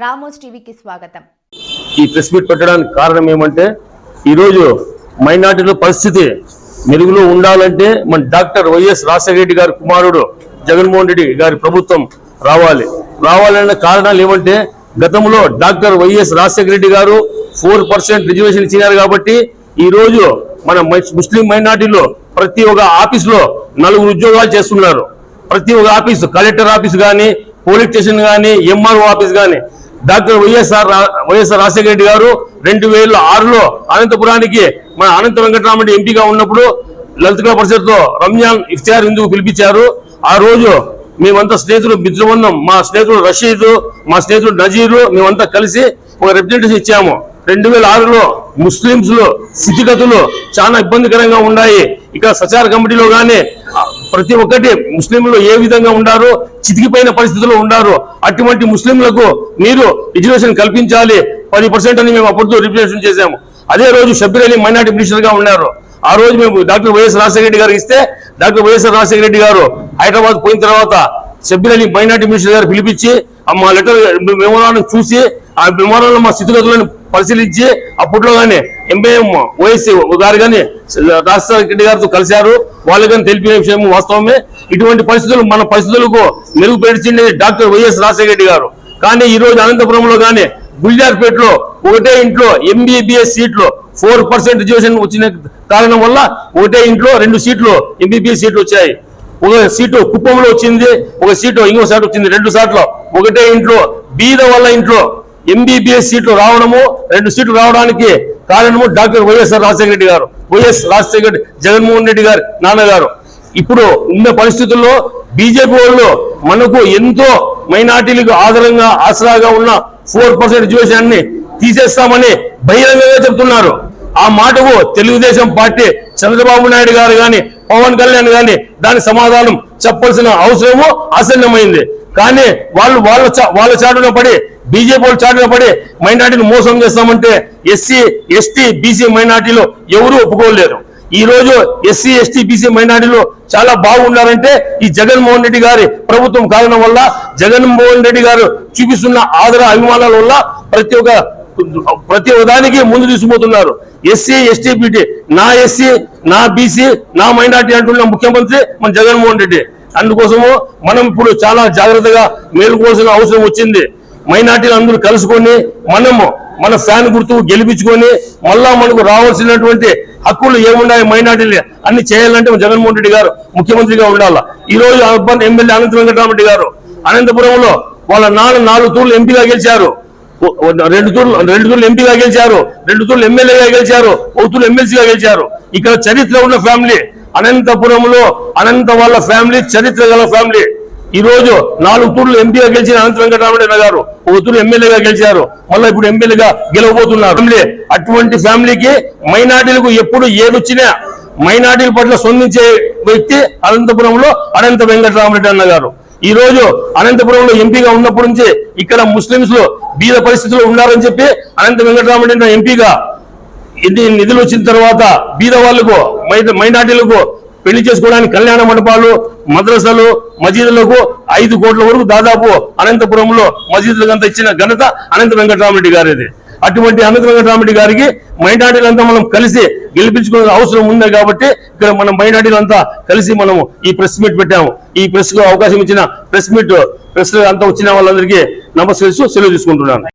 Ramos టీవీకి స్వాగతం. ఈ ప్రెస్ మీట్ పెట్టడానికి కారణం ఏమంటే ఈరోజు మైనార్టీల పరిస్థితి మెరుగులో ఉండాలంటే మన డాక్టర్ వైఎస్ రాజశేఖర రెడ్డి గారి కుమారుడు జగన్మోహన్ రెడ్డి గారి ప్రభుత్వం రావాలి. రావాలన్న కారణాలు ఏమంటే గతంలో డాక్టర్ వైఎస్ రాజశేఖర రెడ్డి గారు ఫోర్ పర్సెంట్ రిజర్వేషన్ ఇచ్చినారు కాబట్టి ఈరోజు మన ముస్లిం మైనార్టీలో ప్రతి ఒక్క ఆఫీసులో నలుగురు ఉద్యోగాలు చేస్తున్నారు. ప్రతి ఒక్క ఆఫీసు కలెక్టర్ ఆఫీస్ కానీ పోలీస్ స్టేషన్ కానీ ఎంఆర్ఓ ఆఫీస్ కానీ doctor YSR YSR Rajasekhara Reddy garu రెండు వేల ఆరులో అనంతపురానికి మన అనంత వెంకటరామరెడ్డి ఎంపీగా ఉన్నప్పుడు లలిత కళా పరిషత్లో రంజాన్ ఇఫ్తార్ ఇందుకు పిలిపించారు. ఆ రోజు మేమంతా స్నేహితులు మిత్రబృందం మా స్నేహితుడు రషీదు మా స్నేహితుడు నజీరు మేమంతా కలిసి ఒక రిప్రజెంటేషన్ ఇచ్చాము. రెండు వేల ఆరులో ముస్లింస్లు స్థితిగతులు చాలా ఇబ్బందికరంగా ఉన్నాయి ఇక్కడ సచార కమిటీలో కానీ ప్రతి ఒక్కటి ముస్లింలు ఏ విధంగా ఉండారో చితికిపోయిన పరిస్థితుల్లో ఉండారు అటువంటి ముస్లింలకు మీరు రిజర్వేషన్ కల్పించాలి. పది పర్సెంట్ అని మేము అప్పుడు రిజర్వేషన్ చేశాము. అదే రోజు షబ్బీర్ అలీ మైనార్టీ మినిస్టర్గా ఉన్నారు. ఆ రోజు మేము డాక్టర్ వైఎస్ రాజశేఖర రెడ్డి గారికి ఇస్తే డాక్టర్ వైఎస్ రాజశేఖర రెడ్డి గారు హైదరాబాద్ పోయిన తర్వాత షబ్బీర్ అలీ మైనార్టీ మినిస్టర్ గారు పిలిపించి ఆ మా లెటర్ మెమోరాండం చూసి ఆ మెమోరాంలో మా స్థితిగతులను పరిశీలించి అప్పట్లో కానీ ఎంపీఎం ఓఎస్సీ గారు కానీ రాజశేఖర రెడ్డి గారితో కలిశారు. వాళ్ళు కానీ తెలిపిన విషయం వాస్తవమే. ఇటువంటి పరిస్థితులు మన పరిస్థితులకు మెరుగుపరిచింది డాక్టర్ వైఎస్ రాజశేఖర రెడ్డి గారు. కానీ ఈ రోజు అనంతపురంలో కానీ గుల్జార్పేటలో ఒకటే ఇంట్లో ఎంబీబీఎస్ సీట్లు ఫోర్ పర్సెంట్ రిజర్వేషన్ వచ్చిన కారణం వల్ల ఒకటే ఇంట్లో రెండు సీట్లు ఎంబీబీఎస్ సీట్లు వచ్చాయి. ఒక సీటు కుప్పంలో వచ్చింది ఒక సీటు ఇంకో సార్ వచ్చింది. రెండు సార్లు ఒకటే ఇంట్లో బీద వల్ల ఇంట్లో ఎంబీబీఎస్ సీట్లు రావడము రెండు సీట్లు రావడానికి కారణము doctor YSR Rajasekhara Reddy garu. YS Rajasekhara Reddy Jaganmohan Reddy garu నాన్నగారు. ఇప్పుడు ఉన్న పరిస్థితుల్లో బీజేపీ వాళ్ళు మనకు ఎంతో మైనార్టీలకు ఆధారంగా ఆసరాగా ఉన్న ఫోర్ పర్సెంట్ రిజర్వేషన్ తీసేస్తామని బహిరంగంగా చెప్తున్నారు. ఆ మాటకు తెలుగుదేశం పార్టీ చంద్రబాబు నాయుడు గారు గాని పవన్ కళ్యాణ్ గాని దాని సమాధానం చెప్పాల్సిన అవసరము అసన్నమైంది కానీ వాళ్ళు వాళ్ళ వాళ్ళ చాటున పడి బీజేపీ వాళ్ళు చాటున పడి మైనార్టీని మోసం చేస్తామంటే ఎస్సీ ఎస్టీ బీసీ మైనార్టీలు ఎవరూ ఒప్పుకోలేరు. ఈ రోజు ఎస్సీ ఎస్టీ బీసీ మైనార్టీలు చాలా బాగున్నారంటే ఈ జగన్మోహన్ రెడ్డి గారి ప్రభుత్వం కారణం వల్ల జగన్మోహన్ రెడ్డి గారు చూపిస్తున్న ఆదర అభిమానాల వల్ల ప్రతి ఒక్క ప్రతి ఒక్క దానికి ముందు తీసుకుపోతున్నారు. ఎస్సీ ఎస్టీ బీటీ నా ఎస్సీ నా బీసీ నా మైనార్టీ అంటున్న ముఖ్యమంత్రి మన జగన్మోహన్ రెడ్డి. అందుకోసము మనం ఇప్పుడు చాలా జాగ్రత్తగా మేలుకోవాల్సిన అవసరం వచ్చింది. మైనార్టీలు అందరూ కలుసుకొని మనము మన ఫ్యాన్ గుర్తు గెలిపించుకొని మళ్ళా మనకు రావాల్సినటువంటి హక్కులు ఏమున్నాయి మైనార్టీలు అన్ని చేయాలంటే జగన్మోహన్ రెడ్డి గారు ముఖ్యమంత్రిగా ఉండాలా. ఈ రోజు అర్బన్ ఎమ్మెల్యే అనంత వెంకటరామరెడ్డి గారు అనంతపురంలో వాళ్ళ నాన్న నాలుగు తూర్లు ఎంపీగా గెలిచారు. రెండు తూర్లు రెండు తూర్లు ఎంపీగా గెలిచారు. రెండు తూర్లు ఎమ్మెల్యేగా గెలిచారు. ఒక తూర్లు ఎమ్మెల్సీగా గెలిచారు. ఇక్కడ చరిత్ర ఉన్న ఫ్యామిలీ అనంతపురంలో అనంత వాళ్ళ ఫ్యామిలీ చరిత్ర గల ఫ్యామిలీ. ఈ రోజు నాలుగు తూర్లు ఎంపీగా గెలిచిన అనంత వెంకటరామరెడ్డి గారు ఒక తూరు ఎమ్మెల్యేగా గెలిచారు. మళ్ళీ ఇప్పుడు ఎమ్మెల్యేగా గెలవబోతున్నారు. ఫ్యామిలీ అటువంటి ఫ్యామిలీకి మైనార్టీలకు ఎప్పుడు ఏదొచ్చినా మైనార్టీల పట్ల స్పందించే వ్యక్తి అనంతపురంలో అనంత వెంకటరామరెడ్డి అన్న గారు. ఈ రోజు అనంతపురంలో ఎంపీగా ఉన్నప్పటి నుంచి ఇక్కడ ముస్లింస్లో బీద పరిస్థితుల్లో ఉన్నారని చెప్పి అనంత వెంకటరామరెడ్డి ఎంపీగా నిధులు వచ్చిన తర్వాత బీద వాళ్ళకు మై- మైనార్టీలకు పెళ్ళి చేసుకోవడానికి కళ్యాణ మండపాలు మద్రసాలు మసీదులకు ఐదు కోట్ల వరకు దాదాపు అనంతపురంలో మసీదులకు అంతా ఇచ్చిన ఘనత అనంత వెంకటరామరెడ్డి గారిది. అటువంటి అనంత వెంకటరామరెడ్డి గారికి మైనార్టీలంతా మనం కలిసి గెలిపించుకునే అవసరం ఉంది కాబట్టి ఇక్కడ మనం మైనార్టీలంతా కలిసి మనము ఈ ప్రెస్ మీట్ పెట్టాము. ఈ ప్రెస్ అవకాశం ఇచ్చిన ప్రెస్ మీట్ ప్రెస్ అంతా వచ్చిన వాళ్ళందరికీ నమస్కరిస్తూ సెలవు తీసుకుంటున్నాను.